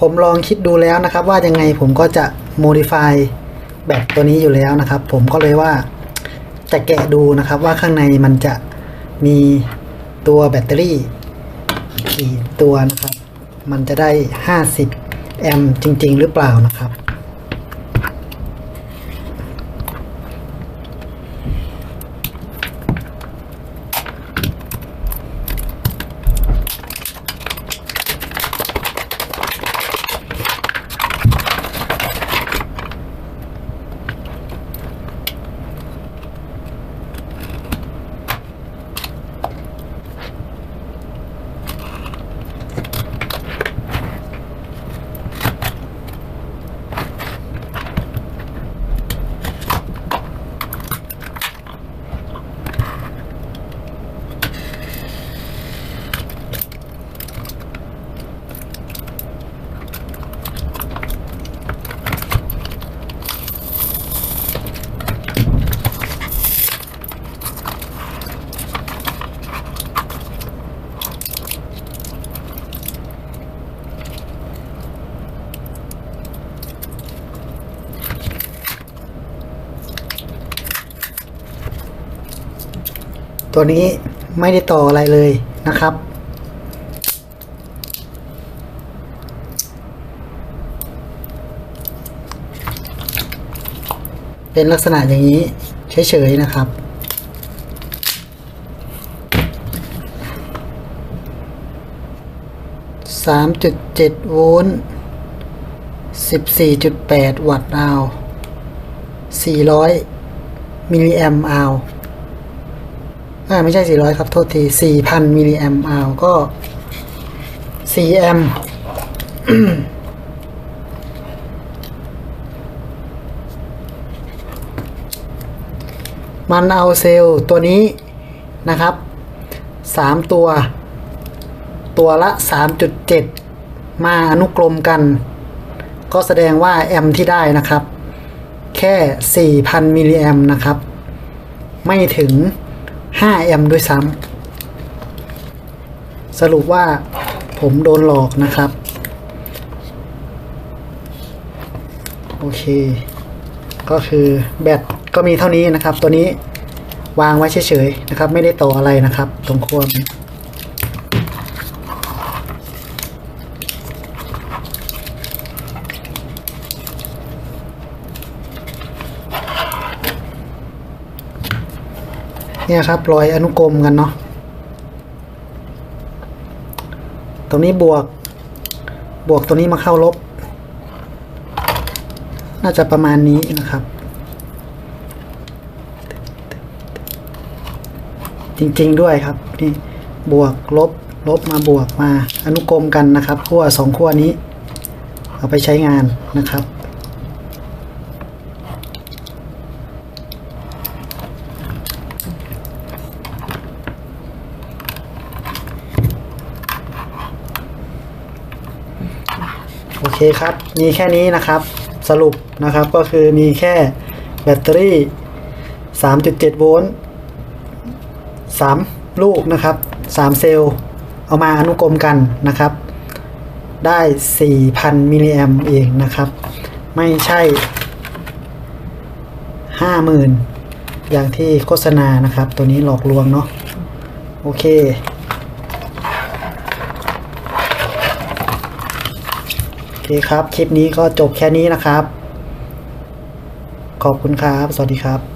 ผมลองคิดดูแล้วนะครับ ว่ายังไงผมก็จะ modify แบตตัวนี้อยู่แล้วนะครับ ผมก็เลยว่าจะแกะดูนะครับว่าข้างในมันจะมีตัวแบตเตอรี่กี่ตัวนะครับ มันจะได้ 50 แอมป์จริง ๆ หรือเปล่านะครับ ตัวนี้ไม่ได้ต่ออะไรเลยนะครับ เป็นลักษณะอย่างนี้เฉยๆนะครับสามจุดเจ็ดโวลต์สิบสี่จุดแปดวัตต์อาวสี่ร้อยมิลลิแอมอาว อ่าไม่ใช่สี่ร้อยครับ โทษทีสี่พันมิลลิแอมอาวก็สี่แอมมันเอาเซลล์ตัวนี้นะครับสามตัว ตัวละ 3.7 มาอนุกรมกัน ก็แสดงว่าแอมที่ได้นะครับ แค่ 4,000 มิลลิแอมนะครับ ไม่ถึง 5 แอมป์ด้วยซ้ำสรุปว่าผมโดนหลอกนะครับ โอเค ก็คือแบตก็มีเท่านี้นะครับ ตัวนี้วางไว้เฉยๆนะครับ ไม่ได้ต่ออะไรนะครับ ตรงขั้ว เนี่ยครับรอยอนุกรมกันเนาะตรงนี้บวก บวกตัวนี้มาเข้าลบ น่าจะประมาณนี้นะครับ จริงๆด้วยครับนี่บวกลบลบมาบวกมาอนุกรมกันนะครับขั้วสองขั้วนี้ เอาไปใช้งานนะครับ โอเคครับ มีแค่นี้นะครับ สรุปนะครับก็คือมีแค่แบตเตอรี่ 3.7 โวลต์ 3 ลูกนะครับ 3 เซลล์ เอามาอนุกรมกันนะครับ ได้ 4,000 มิลลิแอมเองนะครับ ไม่ใช่ 50,000 อย่างที่โฆษณานะครับ ตัวนี้หลอกลวงเนาะ โอเค โอ เคครับ คลิปนี้ก็จบแค่นี้นะครับ ขอบคุณครับ สวัสดีครับ